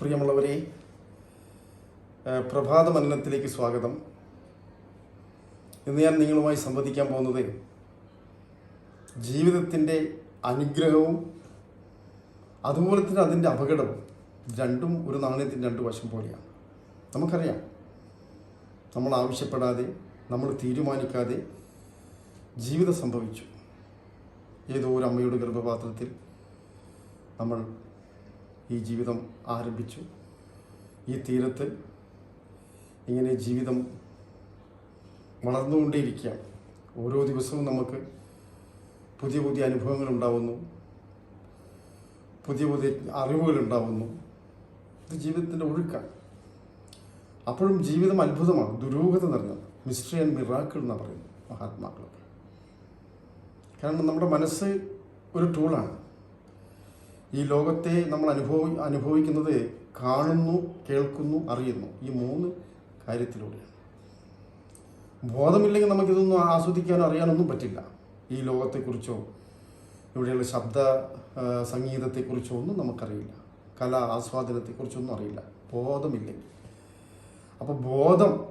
പ്രിയമുള്ളവരെ പ്രഭാത മനനത്തിലേക്ക് സ്വാഗതം. ഇന്ന് ഞാൻ നിങ്ങളുമായി സംവദിക്കാൻ പോകുന്നത് ജീവിതത്തിന്റെ അനുഗ്രഹവും അതുപോലെ തന്നെ അതിന്റെ അപകടവും രണ്ടും ഒരു നാണയത്തിന്റെ രണ്ട് വശം പോലെയാണ്. നമുക്കറിയാം നമ്മൾ ആവശ്യപ്പെടാതെ നമ്മൾ തീരുമാനിക്കാതെ ജീവിതം സംഭവിച്ചു. ഏതോ ഒരു അമ്മയുടെ ഗർഭപാത്രത്തിൽ നമ്മൾ ഈ ജീവിതം ആരംഭിച്ചു. ഈ തീരത്ത് ഇങ്ങനെ ജീവിതം വളർന്നുകൊണ്ടേയിരിക്കുകയാണ്. ഓരോ ദിവസവും നമുക്ക് പുതിയ പുതിയ അനുഭവങ്ങൾ ഉണ്ടാവുന്നു. പുതിയ പുതിയ അറിവുകൾ ഉണ്ടാവുന്നു. ഇത് ജീവിതത്തിന്റെ ഒഴുക്കാണ്. അപ്പോഴും ജീവിതം അത്ഭുതമാണ്. ദുരൂഹത നിറഞ്ഞത് മിസ്റ്ററി ആൻഡ് മിറാക്കിൾ എന്നാണ് പറയുന്നത് മഹാത്മാക്കളൊക്കെ. കാരണം നമ്മുടെ മനസ്സ് ഒരു ടൂളാണ് ഈ ലോകത്തെ നമ്മൾ അനുഭവി അനുഭവിക്കുന്നത് കാണുന്നു കേൾക്കുന്നു അറിയുന്നു. ഈ മൂന്ന് കാര്യത്തിലൂടെയാണ്. ബോധമില്ലെങ്കിൽ നമുക്കിതൊന്നും ആസ്വദിക്കാനോ അറിയാനൊന്നും പറ്റില്ല. ഈ ലോകത്തെക്കുറിച്ചോ ഇവിടെയുള്ള ശബ്ദ സംഗീതത്തെക്കുറിച്ചോ ഒന്നും നമുക്കറിയില്ല. കല ആസ്വാദനത്തെക്കുറിച്ചൊന്നും അറിയില്ല. ബോധമില്ലെങ്കിൽ അപ്പോൾ ബോധം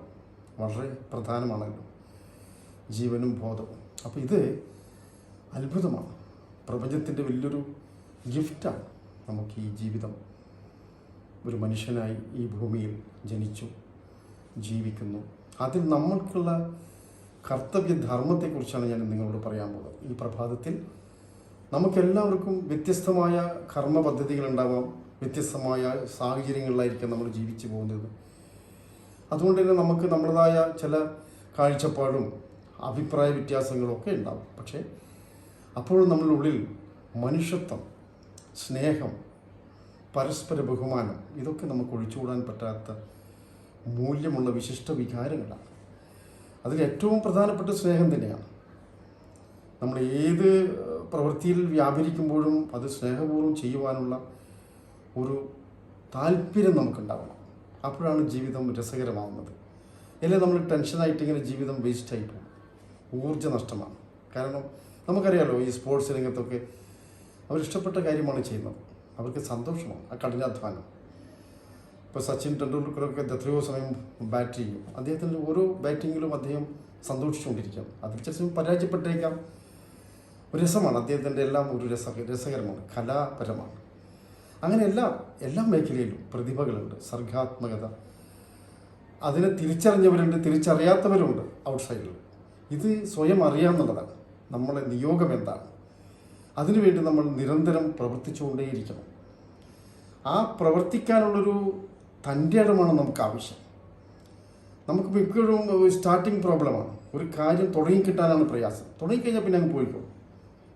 വളരെ പ്രധാനമാണല്ലോ. ജീവനും ബോധവും. അപ്പോൾ ഇത് അത്ഭുതമാണ്. പ്രപഞ്ചത്തിന്റെ വലിയൊരു ഗിഫ്റ്റാണ് നമുക്ക് ഈ ജീവിതം. ഒരു മനുഷ്യനായി ഈ ഭൂമിയിൽ ജനിച്ചു ജീവിക്കുന്നു. അതിൽ നമ്മൾക്കുള്ള കർത്തവ്യ ധർമ്മത്തെക്കുറിച്ചാണ് ഞാൻ നിങ്ങളോട് പറയാൻ പോകുന്നത്. ഈ പ്രഭാതത്തിൽ നമുക്കെല്ലാവർക്കും വ്യത്യസ്തമായ കർമ്മ പദ്ധതികളുണ്ടാവാം വ്യത്യസ്തമായ സാഹചര്യങ്ങളിലായിരിക്കാം നമ്മൾ ജീവിച്ചു പോകുന്നത്. അതുകൊണ്ട് തന്നെ നമുക്ക് നമ്മുടേതായ ചില കാഴ്ചപ്പാടും അഭിപ്രായ വ്യത്യാസങ്ങളും ഒക്കെ ഉണ്ടാവും. പക്ഷേ അപ്പോഴും നമ്മളുടെ ഉള്ളിൽ മനുഷ്യത്വം സ്നേഹം പരസ്പര ബഹുമാനം ഇതൊക്കെ നമുക്ക് ഒഴിച്ചുകൂടാൻ പറ്റാത്ത മൂല്യമുള്ള വിശിഷ്ട വികാരങ്ങളാണ്. അതിൽ ഏറ്റവും പ്രധാനപ്പെട്ട സ്നേഹം തന്നെയാണ്. നമ്മൾ ഏത് പ്രവൃത്തിയിൽ വ്യാപരിക്കുമ്പോഴും അത് സ്നേഹപൂർവം ചെയ്യുവാനുള്ള ഒരു താല്പര്യം നമുക്കുണ്ടാവണം. അപ്പോഴാണ് ജീവിതം രസകരമാവുന്നത്. അല്ലെങ്കിൽ നമ്മൾ ടെൻഷനായിട്ട് ഇങ്ങനെ ജീവിതം വേസ്റ്റായി പോകും. ഊർജ നഷ്ടമാണ് കാരണം നമുക്കറിയാലോ ഈ സ്പോർട്സ് രംഗത്തൊക്കെ അവരിഷ്ടപ്പെട്ട കാര്യമാണ് ചെയ്യുന്നത്. അവർക്ക് സന്തോഷമാണ്. ആ കഠിനാധ്വാനം. ഇപ്പോൾ സച്ചിൻ ടെണ്ടുൽക്കറൊക്കെ എത്രയോ സമയം ബാറ്റ് ചെയ്യും. അദ്ദേഹത്തിന്റെ ഓരോ ബാറ്റിങ്ങിലും അദ്ദേഹം സന്തോഷിച്ചുകൊണ്ടിരിക്കാം അതിൽ സമയം പരാജയപ്പെട്ടേക്കാം. രസമാണ്. അദ്ദേഹത്തിന്റെ എല്ലാം ഒരു രസ രസകരമാണ്. കലാപരമാണ്. അങ്ങനെ എല്ലാം എല്ലാ മേഖലയിലും പ്രതിഭകളുണ്ട്. സർഗാത്മകത. അതിനെ തിരിച്ചറിഞ്ഞവരുണ്ട് തിരിച്ചറിയാത്തവരുണ്ട് ഔട്ട്സൈഡിൽ. ഇത് സ്വയം അറിയാമെന്നുള്ളതാണ് നമ്മളെ നിയോഗം എന്താണ്? അതിനുവേണ്ടി നമ്മൾ നിരന്തരം പ്രവർത്തിച്ചുകൊണ്ടേയിരിക്കണം. ആ പ്രവർത്തിക്കാനുള്ളൊരു തന്റെ ഇടമാണ് നമുക്ക് ആവശ്യം നമുക്ക് മിക്കപ്പോഴും സ്റ്റാർട്ടിങ് പ്രോബ്ലമാണ് ഒരു കാര്യം തുടങ്ങിക്കിട്ടാനാണ് പ്രയാസം. തുടങ്ങിക്കഴിഞ്ഞാൽ പിന്നെ അങ്ങ് പോയിക്കോളും.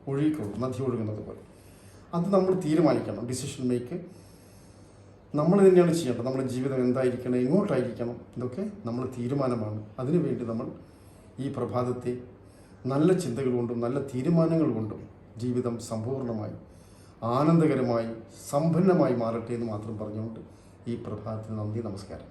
ഒഴുകിക്കോളും. നദി ഒഴുകുന്നത് പോലെ. അത് നമ്മൾ തീരുമാനിക്കണം. ഡിസിഷൻ മേക്ക് നമ്മൾ തന്നെയാണ് ചെയ്യേണ്ടത്. നമ്മുടെ ജീവിതം എന്തായിരിക്കണം? എങ്ങോട്ടായിരിക്കണം? ഇതൊക്കെ നമ്മൾ തീരുമാനമാണ്. അതിനുവേണ്ടി നമ്മൾ ഈ പ്രഭാതത്തെ നല്ല ചിന്തകൾ കൊണ്ടും നല്ല തീരുമാനങ്ങൾ കൊണ്ടും ജീവിതം സമ്പൂർണമായി ആനന്ദകരമായി സമ്പന്നമായി മാറട്ടെ എന്ന് മാത്രം പറഞ്ഞുകൊണ്ട് ഈ പ്രഭാതത്തിന് നന്ദി നമസ്കാരം.